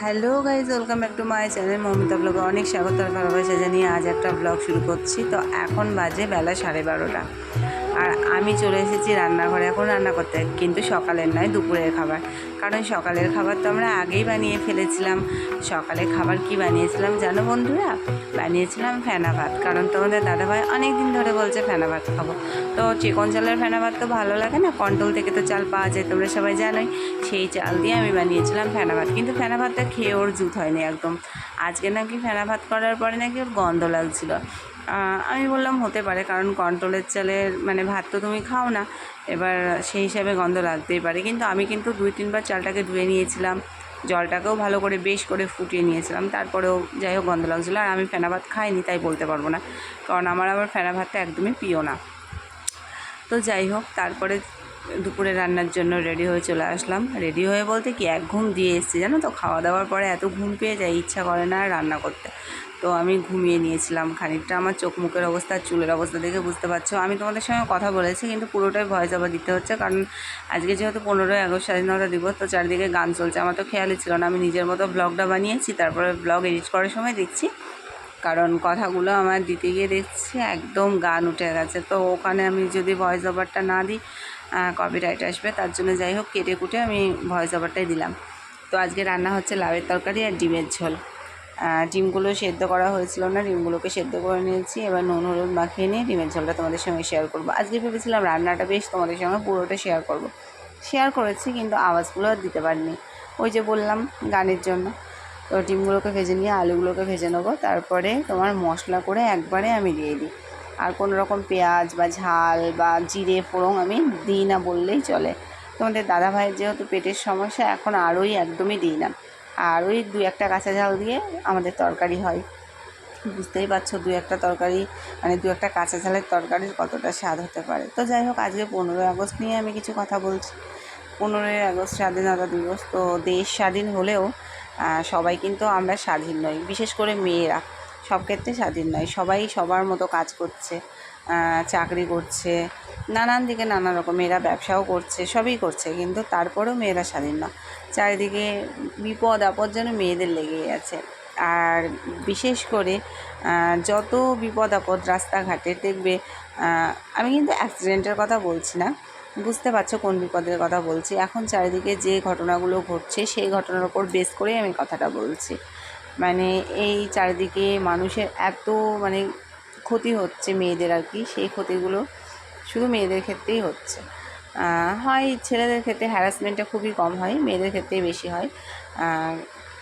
Hello guys, welcome back to my channel. Mamita ব্লগে অনেক স্বাগত আর ভালোবাসা জানিয়ে আজ একটা ব্লগ শুরু করছি। তো এখন বাজে বেলা সাড়ে বারোটা। আর আমি চলে এসেছি রান্নাঘরে এখন রান্না করতে, কিন্তু সকালের নয়, দুপুরের খাবার। কারণ সকালের খাবার তো আমরা আগেই বানিয়ে ফেলেছিলাম। সকালে খাবার কি বানিয়েছিলাম জানো বন্ধুরা? বানিয়েছিলাম ফেনা ভাত। কারণ তোমাদের দাদাভাই অনেক দিন ধরে বলছে ফেনা ভাত খাব। তো চিকন চালের ফেনা ভাত তো ভালো লাগে না? কন্ট্রোল থেকে তো চাল পাওয়া যায়, তোমরা সবাই জানোই। সেই চাল দিয়ে আমি বানিয়েছিলাম ফেনা ভাত। কিন্তু ফেনা ভাতটা খেয়ে ওর জুত হয়নি একদম। আজকে নাকি ফেনা ভাত করার পরে নাকি ওর গন্ধ লাগছিল। আমি বললাম হতে পারে, কারণ কন্ট্রোলের চালের মানে ভাত তো তুমি খাও না। এবার সেই হিসাবে গন্ধ লাগতেই পারে। কিন্তু আমি কিন্তু দুই তিনবার চালটাকে ধুয়ে নিয়েছিলাম, জলটাকেও ভালো করে বেশ করে ফুটিয়ে নিয়েছিলাম, তারপরেও যাই হোক গন্ধ লাগছিল। আর আমি ফেনা ভাত খাইনি, তাই বলতে পারব না। কারণ আমার আবার ফেনা ভাতটা একদমই প্রিয় না। তো যাই হোক, তারপরে দুপুরে রান্নার জন্য রেডি হয়ে চলে আসলাম। রেডি হয়ে বলতে কি, এক ঘুম দিয়ে এসেছি, জানো তো? খাওয়া দাওয়ার পরে এত ঘুম পেয়ে যায়, ইচ্ছা করে না রান্না করতে। তো আমি ঘুমিয়ে নিয়েছিলাম। খানিকটা আমার চোখ মুখের অবস্থা, চুলের অবস্থা দেখে বুঝতে পারছ। আমি তোমাদের সঙ্গে কথা বলেছি, কিন্তু পুরোটাই ভয়েস ওভার দিতে হচ্ছে, কারণ আজকে যেহেতু পনেরোই আগস্ট স্বাধীনতা দিবস তো চারিদিকে গান চলছে। আমার তো খেয়ালই ছিল না, আমি নিজের মতো ব্লগটা বানিয়েছি, তারপরে ব্লগ এডিট করার সময় দেখছি। কারণ কথাগুলো আমার দিতে গিয়ে দেখছি, একদম গান উঠে গেছে। তো ওখানে আমি যদি ভয়েস ওভারটা না দিই কপিরাইট আসবে। তার জন্য যাই হোক, কেটে কুটে আমি ভয়েস ওভারটাই দিলাম। তো আজকে রান্না হচ্ছে লাউয়ের তরকারি আর ডিমের ঝোল। ডিমগুলো সেদ্ধ করা হয়েছিল না, ডিমগুলোকে সেদ্ধ করে নিয়েছি। এবার নুন, হলুদ মাখিয়ে নিয়ে ডিমের ঝোলটা তোমাদের সঙ্গে শেয়ার করব। আজকে ভেবেছিলাম রান্নাটা বেশ তোমাদের সঙ্গে পুরোটা শেয়ার করব। শেয়ার করেছি, কিন্তু আওয়াজগুলো আর দিতে পারিনি। ওই যে বললাম গানের জন্য। তো ডিমগুলোকে ভেজে নিয়ে আলুগুলোকে ভেজে নেব। তারপরে তোমার মশলা করে একবারে আমি দিয়ে দিই। আর কোনো রকম পেঁয়াজ বা ঝাল বা জিরে ফোড়ং আমি দিই না বললেই চলে। তোমাদের দাদা ভাইয়ের যেহেতু পেটের সমস্যা, এখন আরোই একদমই দিই না। আর ওই দু একটা কাঁচা ঝাল দিয়ে আমাদের তরকারি হয়। বুঝতেই পারছ, দু একটা তরকারি মানে দু একটা কাঁচা ঝালের তরকারির কতটা স্বাদ হতে পারে। তো যাই হোক, আজকে পনেরোই আগস্ট নিয়ে আমি কিছু কথা বলছি। পনেরোই আগস্ট স্বাধীনতা দিবস, তো দেশ স্বাধীন হলেও সবাই কিন্তু আমরা স্বাধীন নই, বিশেষ করে মেয়েরা। সব ক্ষেত্রে স্বাধীন নয়। সবাই সবার মতো কাজ করছে চাকরি করছে, নানান দিকে নানা রকম, মেয়েরা ব্যবসাও করছে, সবই করছে, কিন্তু তারপরেও মেয়েরা স্বাধীন না চারিদিকে বিপদ, আপদ যেন মেয়েদের লেগেই আছে। আর বিশেষ করে যত বিপদ, আপদ রাস্তাঘাটে দেখবে আমি কিন্তু অ্যাক্সিডেন্টের কথা বলছি না, বুঝতে পারছ কোন বিপদের কথা বলছি। এখন চারিদিকে যে ঘটনাগুলো ঘটছে, সেই ঘটনার ওপর বেস করেই আমি কথাটা বলছি। মানে এই চারিদিকে মানুষের এত মানে ক্ষতি হচ্ছে মেয়েদের আর কি, সেই ক্ষতিগুলো শুধু মেয়েদের ক্ষেত্রেই হচ্ছে। হয় ছেলেদের ক্ষেত্রে হ্যারাসমেন্টটা খুবই কম হয়, মেয়েদের ক্ষেত্রেই বেশি হয়।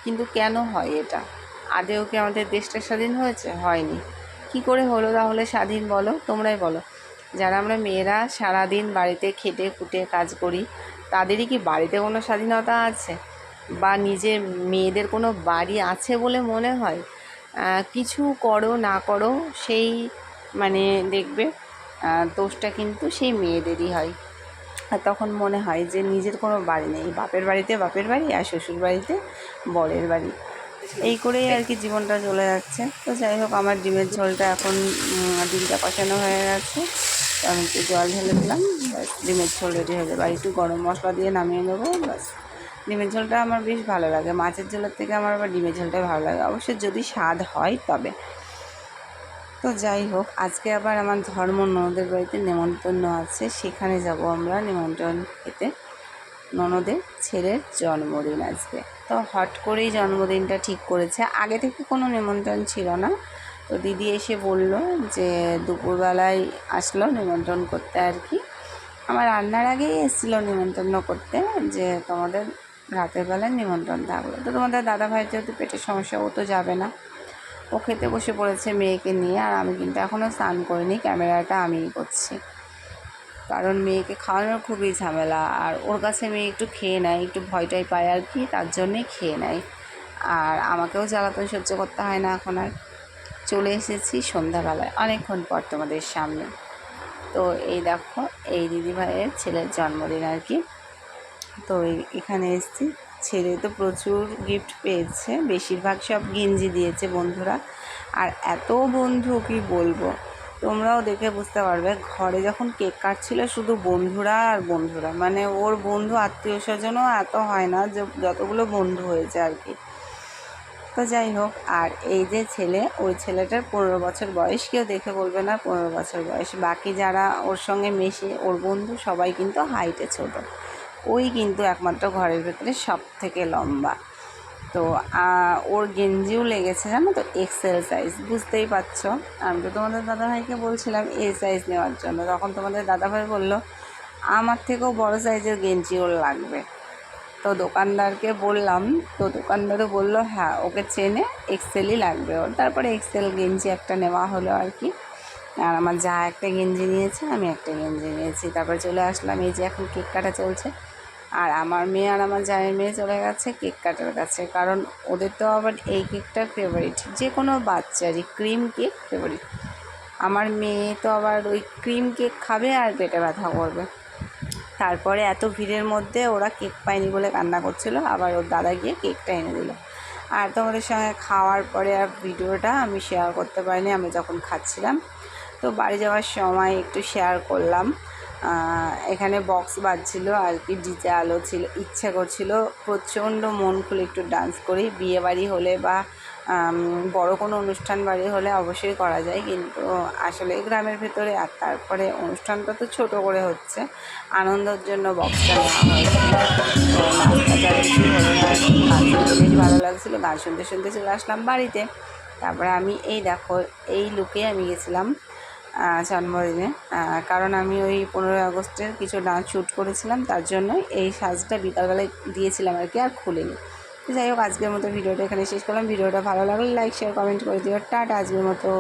কিন্তু কেন হয় এটা? আদেও কি আমাদের দেশটা স্বাধীন হয়েছে? হয়নি। কি করে হলো তাহলে স্বাধীন বলো? তোমরাই বলো। যারা আমরা মেয়েরা সারাদিন বাড়িতে খেটে খুটে কাজ করি, তাদেরই কি বাড়িতে কোনো স্বাধীনতা আছে? বা নিজের মেয়েদের কোনো বাড়ি আছে বলে মনে হয় কিছু করো না করো, সেই মানে দেখবে দোষটা কিন্তু সেই মেয়েদেরই হয়। আর তখন মনে হয় যে নিজের কোনো বাড়ি নেই, বাপের বাড়িতে বাপের বাড়ি আর শ্বশুর বাড়িতে বরের বাড়ি। এই করেই আর কি জীবনটা চলে যাচ্ছে। তো যাই হোক, আমার ডিমের ঝোলটা এখন ডিমটা কষানো হয়ে গেছে। আমি একটু জল ঢেলে দিলাম ডিমের ঝোল রেডি হয়ে যাবে আর একটু গরম মশলা দিয়ে নামিয়ে নেব, ব্যাস। ডিমের ঝোলটা আমার বেশ ভালো লাগে। মাছের ঝোলের থেকে আমার আবার ডিমের ঝোলটাই ভালো লাগে। অবশ্যই যদি স্বাদ হয় তবে। তো যাই হোক, আজকে আবার আমার ধর্ম ননদের বাড়িতে নেমন্তন্ন আছে। সেখানে যাব আমরা নিমন্ত্রণ খেতে। ননদের ছেলের জন্মদিন আজকে। তো হট করেই জন্মদিনটা ঠিক করেছে। আগে থেকে কোনো নিমন্ত্রণ ছিল না। তো দিদি এসে বলল যে দুপুরবেলায় আসলো নিমন্ত্রণ করতে আর কি। আমার রান্নার আগেই এসেছিল নিমন্ত্রণ করতে যে তোমাদের রাতের বেলায় নিমন্ত্রণ থাকল। তো তোমাদের দাদা ভাই যেহেতু পেটের সমস্যা, ও তো যাবে না। ও খেতে বসে পড়েছে মেয়েকে নিয়ে, আর আমি কিন্তু এখনও স্নান করিনি, ক্যামেরাটা আমিই করছি। কারণ মেয়েকে খাওয়ানোর খুবই ঝামেলা, আর ওর কাছে মেয়ে একটু খেয়ে নেয়, একটু ভয়টাই পায় আর কি, তার জন্যেই খেয়ে নেয়। আর আমাকেও জ্বালাতন সহ্য করতে হয় না এখন আর। চলে এসেছি সন্ধ্যাবেলায়, অনেকক্ষণ পর তোমাদের সামনে। তো এই দেখো, এই দিদিভাইয়ের ছেলের জন্মদিন আর কি। তো এখানে এসেছি। ছেলে তো প্রচুর গিফট পেয়েছে। বেশিরভাগ সব গেঞ্জি দিয়েছে বন্ধুরা। আর এত বন্ধু কি বলব? তোমরাও দেখে বুঝতে পারবে। ঘরে যখন কেক কাটছিল শুধু বন্ধুরা আর বন্ধুরা। মানে ওর বন্ধু, আত্মীয় স্বজনও এত হয় না যে যতগুলো বন্ধু হয়েছে আর কি। তো যাই হোক, আর এই যে ছেলে, ওই ছেলেটার পনেরো বছর বয়স। কেউ দেখে বলবে না পনেরো বছর বয়স। বাকি যারা ওর সঙ্গে মেশে, ওর বন্ধু সবাই কিন্তু হাইটে ছোট। ওই কিন্তু একমাত্র ঘরের ভেতরে সব থেকে লম্বা। তো ওর গেঞ্জিও লেগেছে, জানো তো? এক্সেল সাইজ বুঝতেই পারছ? আমি তো তোমাদের দাদাভাইকে বলছিলাম এ সাইজ নেওয়ার জন্য। তখন তোমাদের দাদাভাই বলল, আমার থেকেও বড় সাইজের গেঞ্জি ওর লাগবে। তো দোকানদারকে বললাম, তো দোকানদারও বলল হ্যাঁ ওকে চেনে এক্সেলই লাগবে ওর। তারপরে এক্সেল গেঞ্জি একটা নেওয়া হলো আর কি। আর আমার যা একটা গেঞ্জি নিয়েছে, আমি একটা গেঞ্জি নিয়েছি। তারপরে চলে আসলাম, এই যে এখন কেক কাটা চলছে। আর আমার মেয়ে আর আমার জায়ের মেয়ে চলে গেছে কেক কাটার কাছে। কারণ ওদের তো আবার এই কেকটা ফেভারিট যে কোনো বাচ্চারই ক্রিম কেক ফেভারিট আমার মেয়ে তো আবার ওই ক্রিম কেক খাবে আর পেটে ব্যথা করবে। তারপরে এত ভিড়ের মধ্যে ওরা কেক পায়নি বলে কান্না করছিল। আবার ওর দাদা গিয়ে কেকটা এনে দিল। আর তোমাদের সঙ্গে খাওয়ার পরে আর ভিডিওটা আমি শেয়ার করতে পারিনি। আমি যখন খাচ্ছিলাম, তো বাড়ি যাওয়ার সময় একটু শেয়ার করলাম। এখানে বক্স বাজছিল আর কি, ডিজে আলো ছিল, ইচ্ছে করছিল, প্রচণ্ড মন খুলে একটু ডান্স করি, বিয়ে বাড়ি হলে বা বড় কোনো অনুষ্ঠান বাড়ি হলে অবশ্যই করা যায়, কিন্তু আসলে গ্রামের ভেতরে আর তারপরে অনুষ্ঠানটা তো ছোট করে হচ্ছে, আনন্দের জন্য বক্সটা নেওয়া বেশ ভালো লাগছিল। গান শুনতে শুনতে চলে আসলাম বাড়িতে। তারপরে আমি এই দেখো, এই লুকে আমি গেছিলাম জন্মদিনে কারণ আমি ওই পনেরোই আগস্টের কিছু ডান্স শ্যুট করেছিলাম, তার জন্য এই সাজটা বিকালবেলায় দিয়েছিলাম আর কি, আর খুলিনি। যাই হোক, আজকের মতো ভিডিওটা এখানে শেষ করলাম। ভিডিওটা ভালো লাগলে লাইক শেয়ার কমেন্ট করে দিও। টাটা, আজকের মতো।